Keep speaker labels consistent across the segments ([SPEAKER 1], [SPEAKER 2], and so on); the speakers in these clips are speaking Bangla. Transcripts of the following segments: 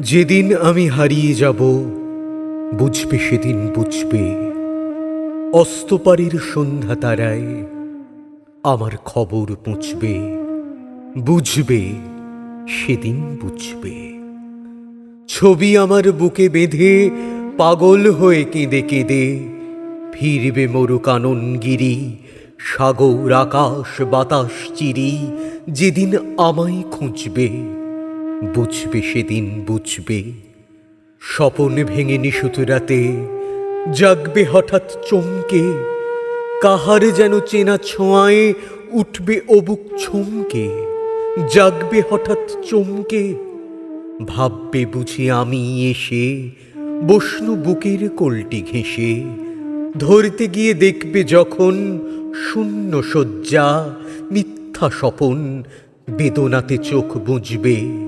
[SPEAKER 1] যেদিন আমি হারিয়ে যাব, বুঝবে সেদিন বুঝবে। অস্তপারের সন্ধ্যা তারায় আমার খবর পুঁছবে, বুঝবে সেদিন বুঝবে। ছবি আমার বুকে বেঁধে পাগল হয়ে কেঁদে কেঁদে ফিরবে মরু কাননগিরি, সাগর, আকাশ, বাতাস, চিরি, যেদিন আমায় খুঁজবে। বুঝবে সেদিন বুঝবে। স্বপন ভেঙে নিশুত রাতে জাগবে হঠাৎ চমকে। কাহার যেন চেনা ছোঁয়ায় উঠবে অবুক ছমকে জাগবে হঠাৎ চমকে। ভাববে বুঝি আমি এসে বসনু বুকের কোলটি ঘেঁষে। ধরতে গিয়ে দেখবে যখন শূন্য শয্যা মিথ্যা স্বপন বেদনাতে চোখ বুঝবে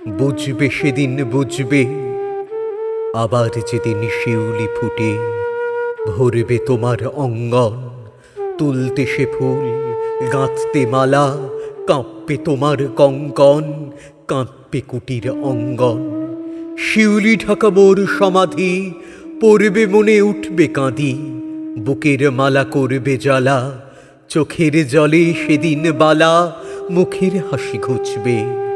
[SPEAKER 1] বুঝবে সেদিন বুঝবে। আবার যেদিন শিউলি ফুটে, ভরবে তোমার অঙ্গন। তুলতে সে ফুল, গাঁথতে মালা, কাঁপবে তোমার কঙ্কন, কাঁপবে কুটির অঙ্গন। শিউলি ঢাকা মোর সমাধি, পড়বে মনে উঠবে কাঁদি। বুকের মালা করবে জ্বালা, চোখের জলে সেদিন বালা, মুখের হাসি ঘুচবে।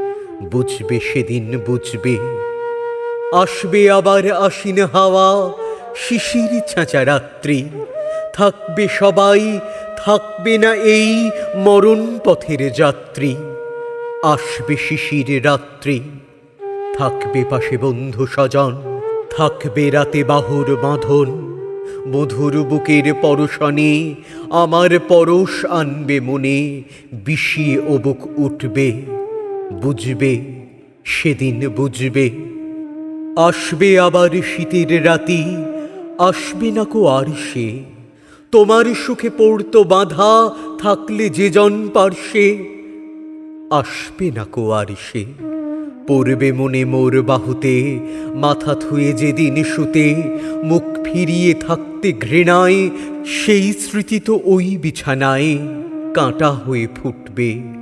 [SPEAKER 1] বুঝবে সেদিন বুঝবে। আসবে আবার আশ্বিন হাওয়া, শিশির ছাঁচা রাত্রি। থাকবে সবাই, থাকবে না এই মরণ পথের যাত্রী। আসবে শিশির রাত্রি, থাকবে পাশে বন্ধু স্বজন। থাকবে রাতে বাহুর বাঁধন, মধুর বুকের পরশনে। আমার পরশ আনবে মনে বিষিয়ে অবুক উঠবে। বুঝবে, সেদিন বুঝবে। আসবে আবার শীতের রাতি, আসবে না কো আর সে। তোমার সুখে পড়তো বাঁধা, থাকলে যে জন পার্শ্বে আসবে না কো আর সে। পড়বে মনে মোর বাহুতে, মাথা থুয়ে যেদিন শুতে, মুখ ফিরিয়ে থাকতে ঘৃণায়, সেই স্মৃতি তো ওই বিছানায়, কাঁটা হয়ে ফুটবে।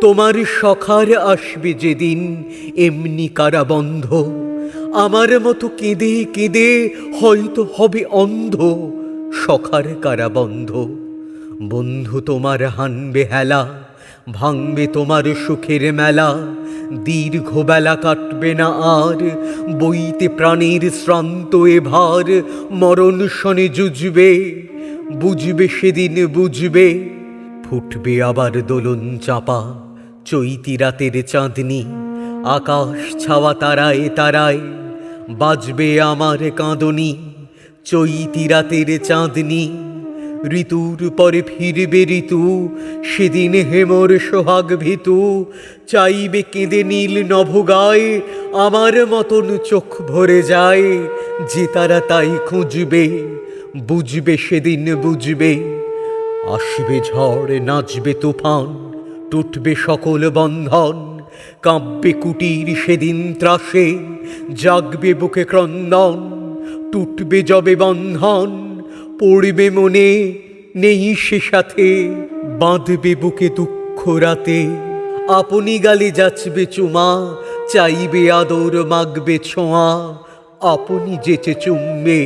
[SPEAKER 1] তোমার সখার আসবে যেদিন, এমনি কারাবন্ধ। আমার মতো কেঁদে কেঁদে হয়তো হবে অন্ধ সখার কারাবন্ধ। বন্ধু তোমার হানবে হেলা, ভাঙবে তোমার সুখের মেলা। দীর্ঘ বেলা কাটবে না আর, বইতে প্রাণীর শ্রান্ত এ ভার মরণ শনে জুজবে বুঝবে সেদিন বুঝবে, ফুটবে আবার দোলন চাপা। চৈতি রাতের চাঁদনি, আকাশ ছাওয়া তারায় তারায় বাজবে আমার কাঁদনি। চৈতি রাতের চাঁদনি, ঋতুর পরে ফিরবে ঋতু, সেদিন হেমর সোহাগ ভিতু। চাইবে কেঁদে নীল নভগায়, আমার মতন চোখ ভরে যায়। যে তারা তাই খুঁজবে, বুঝবে সেদিন বুঝবে। আসবে ঝড়, নাচবে তুফান টুটবে সকল বন্ধন, কাঁপবে কুটির সেদিন ত্রাসে, জাগবে বুকে ক্রন্দন, টুটবে যবে বন্ধন, পড়বে মনে, নেই সে সাথে, বাঁধবে বুকে দুঃখ রাতে। আপনি গালে যাচবে চুমা, চাইবে আদর, মাগবে ছোঁয়া, আপনি যেচে চুমবে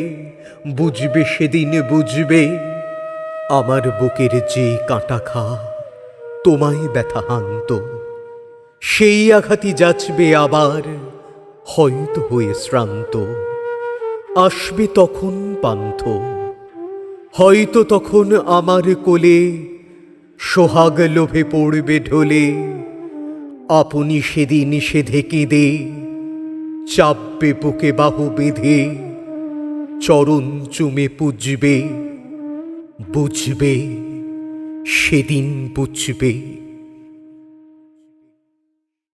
[SPEAKER 1] বুঝবে সেদিন বুঝবে, আমার বুকের যে কাঁটা খা তোমায় ব্যথা হান্ত সেই আঘাতি যাচবে আবার, হয়তো হয়ে শ্রান্ত। আসবে তখন পান্থ। হয়তো তখন আমার কোলে সোহাগ লোভে পড়বে ঢোলে। আপনি সেদিন সেধে কেঁদে, চাপবে বুকে বাহু বেঁধে, চরণ চুমে পুজবে, বুঝবে সেদিন বুঝবে